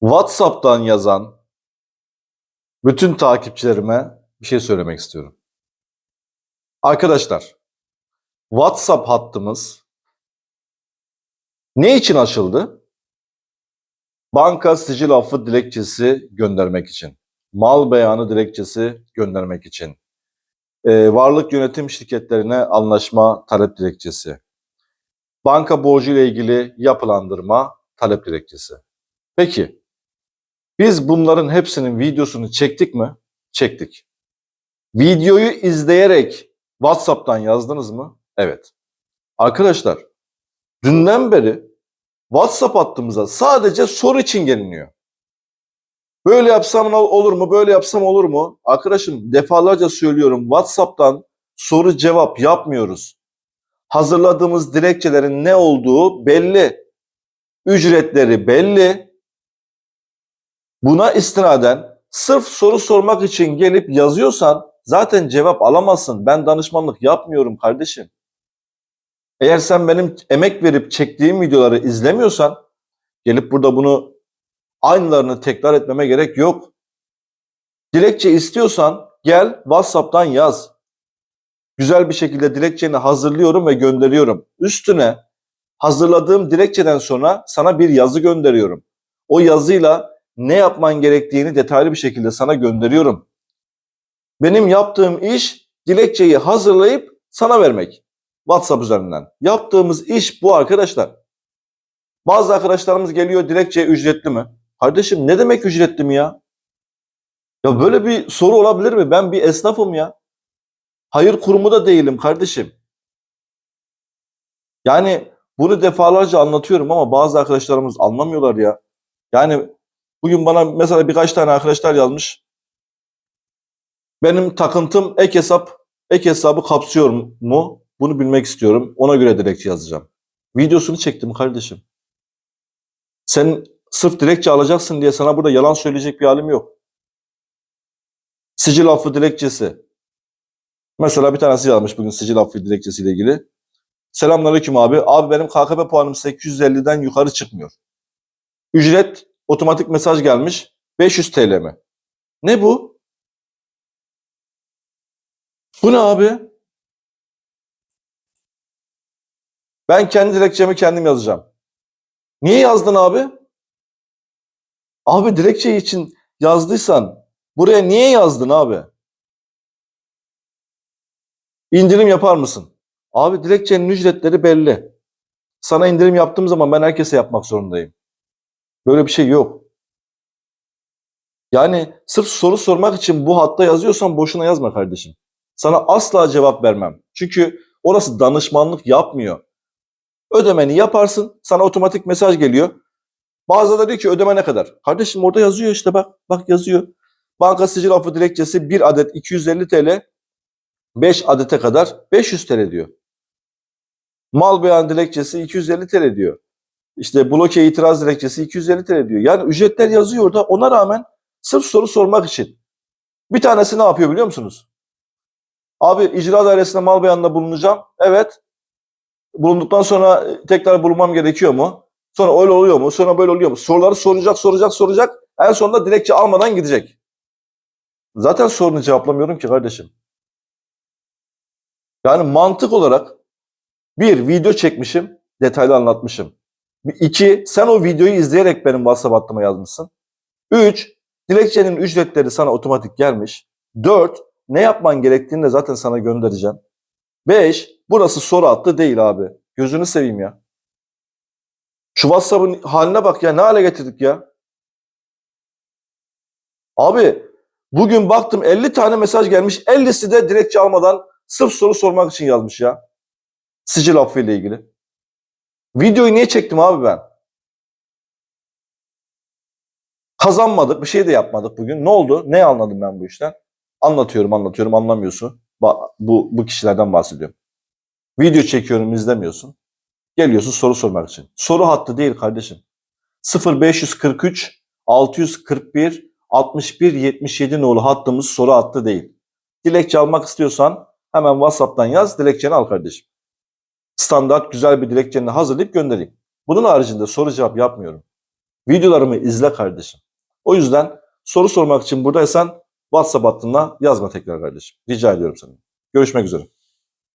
WhatsApp'tan yazan bütün takipçilerime bir şey söylemek istiyorum. Arkadaşlar, WhatsApp hattımız ne için açıldı? Banka sicil affı dilekçesi göndermek için, mal beyanı dilekçesi göndermek için, e, varlık yönetim şirketlerine anlaşma talep dilekçesi, banka borcu ile ilgili yapılandırma talep dilekçesi. Peki, biz bunların hepsinin videosunu çektik mi? Çektik. Videoyu izleyerek WhatsApp'tan yazdınız mı? Evet. Arkadaşlar, dünden beri WhatsApp hattımıza sadece soru için geliniyor. Böyle yapsam ol- olur mu? Böyle yapsam olur mu? Arkadaşım defalarca söylüyorum WhatsApp'tan soru cevap yapmıyoruz. Hazırladığımız dilekçelerin ne olduğu belli. Ücretleri belli. Buna istinaden sırf soru sormak için gelip yazıyorsan zaten cevap alamazsın. Ben danışmanlık yapmıyorum kardeşim. Eğer sen benim emek verip çektiğim videoları izlemiyorsan gelip burada bunu aynılarını tekrar etmeme gerek yok. Dilekçe istiyorsan gel WhatsApp'tan yaz. Güzel bir şekilde dilekçeni hazırlıyorum ve gönderiyorum. Üstüne hazırladığım dilekçeden sonra sana bir yazı gönderiyorum. O yazıyla ne yapman gerektiğini detaylı bir şekilde sana gönderiyorum. Benim yaptığım iş dilekçeyi hazırlayıp sana vermek. WhatsApp üzerinden. Yaptığımız iş bu arkadaşlar. Bazı arkadaşlarımız geliyor dilekçe ücretli mi? Kardeşim ne demek ücretli mi ya? Ya böyle bir soru olabilir mi? Ben bir esnafım ya. Hayır kurumu da değilim kardeşim. Yani bunu defalarca anlatıyorum ama bazı arkadaşlarımız anlamıyorlar ya. Yani bugün bana mesela birkaç tane arkadaşlar yazmış. Benim takıntım ek hesap, ek hesabı kapsıyor mu? Bunu bilmek istiyorum. Ona göre dilekçe yazacağım. Videosunu çektim kardeşim. Sen sırf dilekçe alacaksın diye sana burada yalan söyleyecek bir halim yok. Sicil affı dilekçesi. Mesela bir tanesi yazmış bugün sicil affı dilekçesiyle ilgili. Selamünaleyküm abi. Abi benim KKP puanım 850'den yukarı çıkmıyor. Ücret otomatik mesaj gelmiş. 500 TL mi? Ne bu? Bu ne abi? Ben kendi dilekçemi kendim yazacağım. Niye yazdın abi? Abi dilekçe için yazdıysan buraya niye yazdın abi? İndirim yapar mısın? Abi dilekçenin ücretleri belli. Sana indirim yaptığım zaman ben herkese yapmak zorundayım. Böyle bir şey yok. Yani sırf soru sormak için bu hatta yazıyorsan boşuna yazma kardeşim. Sana asla cevap vermem. Çünkü orası danışmanlık yapmıyor. Ödemeni yaparsın, sana otomatik mesaj geliyor. Bazıları da diyor ki ödeme ne kadar? Kardeşim orada yazıyor işte bak, bak yazıyor. Banka sicil affı dilekçesi 1 adet 250 TL, 5 adete kadar 500 TL diyor. Mal beyan dilekçesi 250 TL diyor. İşte bloke itiraz dilekçesi 250 TL diyor. Yani ücretler yazıyor orada ona rağmen sırf soru sormak için. Bir tanesi ne yapıyor biliyor musunuz? Abi icra dairesinde mal beyanında bulunacağım. Evet. Bulunduktan sonra e, tekrar bulunmam gerekiyor mu? Sonra öyle oluyor mu? Sonra böyle oluyor mu? Soruları soracak, soracak, soracak. En sonunda dilekçe almadan gidecek. Zaten sorunu cevaplamıyorum ki kardeşim. Yani mantık olarak bir, video çekmişim, detaylı anlatmışım. İki, sen o videoyu izleyerek benim WhatsApp hattıma yazmışsın. Üç, dilekçenin ücretleri sana otomatik gelmiş. Dört, ne yapman gerektiğini de zaten sana göndereceğim. Beş, burası soru hattı değil abi. Gözünü seveyim ya. Şu WhatsApp'ın haline bak ya ne hale getirdik ya. Abi bugün baktım 50 tane mesaj gelmiş. 50'si de dilekçe almadan sırf soru sormak için yazmış ya. Sicil affı ile ilgili. Videoyu niye çektim abi ben? Kazanmadık, bir şey de yapmadık bugün. Ne oldu? Ne anladım ben bu işten? Anlatıyorum, anlatıyorum, anlamıyorsun. Bu, bu kişilerden bahsediyorum. Video çekiyorum, izlemiyorsun. Geliyorsun soru sormak için. Soru hattı değil kardeşim. 0543 641 61 77 nolu hattımız soru hattı değil. Dilekçe almak istiyorsan hemen WhatsApp'tan yaz, dilekçeni al kardeşim. Standart güzel bir dilekçeni hazırlayıp göndereyim. Bunun haricinde soru cevap yapmıyorum. Videolarımı izle kardeşim. O yüzden soru sormak için buradaysan WhatsApp hattına yazma tekrar kardeşim. Rica ediyorum seni. Görüşmek üzere.